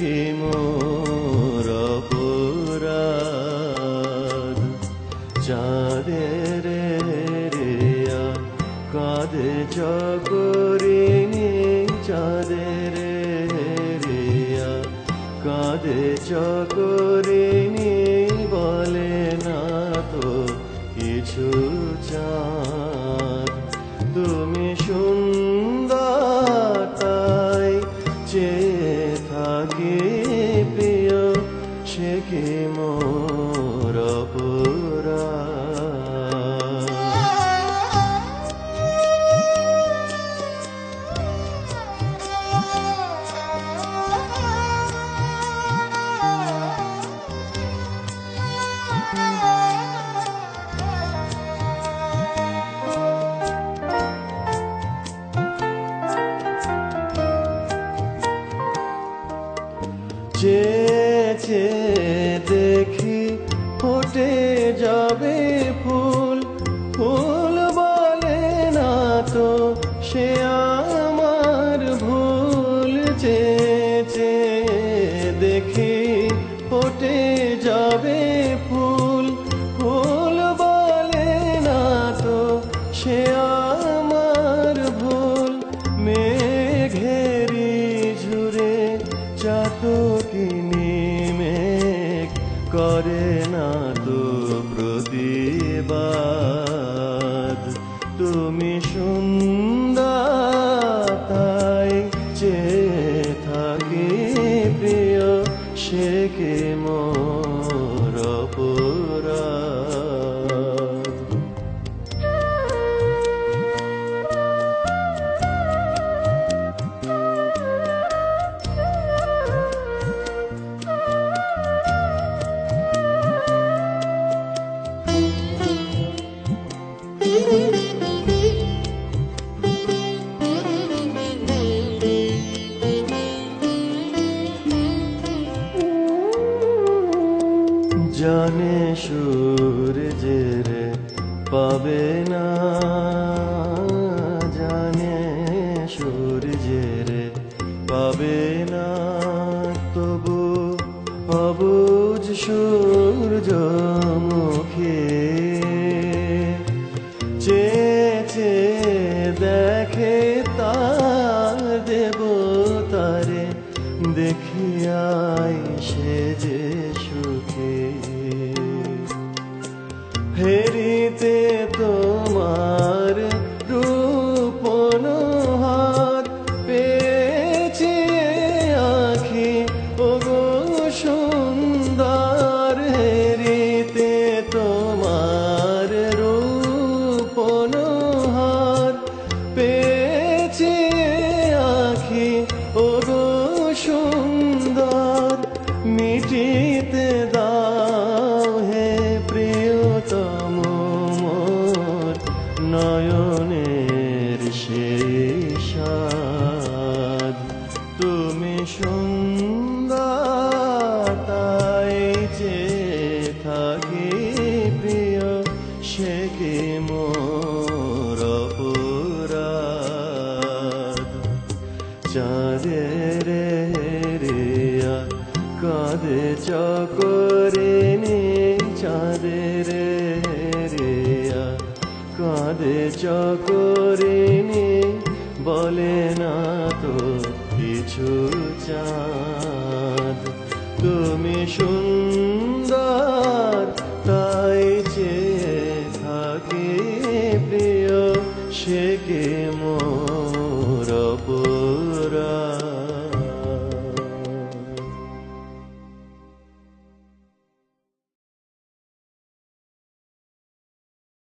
কি মোর অপরাধ। চাঁদের রিয়া কাঁদে চকরিনি চাঁদের রিয়া কাঁদে চকরিনি বলে না তো কিছু থাকি প্রিয় সে কি মোর চেয়েছে, দেখি ফুটে যাবে ফুল। ফুল বলে না তো সে আমার ভুল। চেয়েছে, দেখি ফুটে যাবে ফুল। ফুল বলে না তো সে আমার ভুল। মেঘেরি ঝুরে চাতকিনি মোর অপরাধ জানে সূর্যের পাবে না জানে সূর্যের পাবে না তবু অবুজ সূর্যমুখী দেখিয়াই সে যে সুখী। ফেরিতে তোমার রূপনহার পেয়েছি আখি। ওগো সুন্দর হেরিতে তোমার রূপনহার পেয়েছি আখি। ওগো সুন্দর মিটিতে দাও হে প্রিয়তম মোর নয়নের শেষাদ তুমি সুন্দর তাই যে থাকি প্রিয়, সে কি মোর অপরাধ? চাঁদের রিয়া কাঁদে চকরিনি চাঁদের রিয়া। কাঁদে চকরিনি বলে না তো কিছু চাঁদ। তুমি সুন্দর, তাই চেয়ে থাকি প্রিয়, সে কে মোর অপরাধ?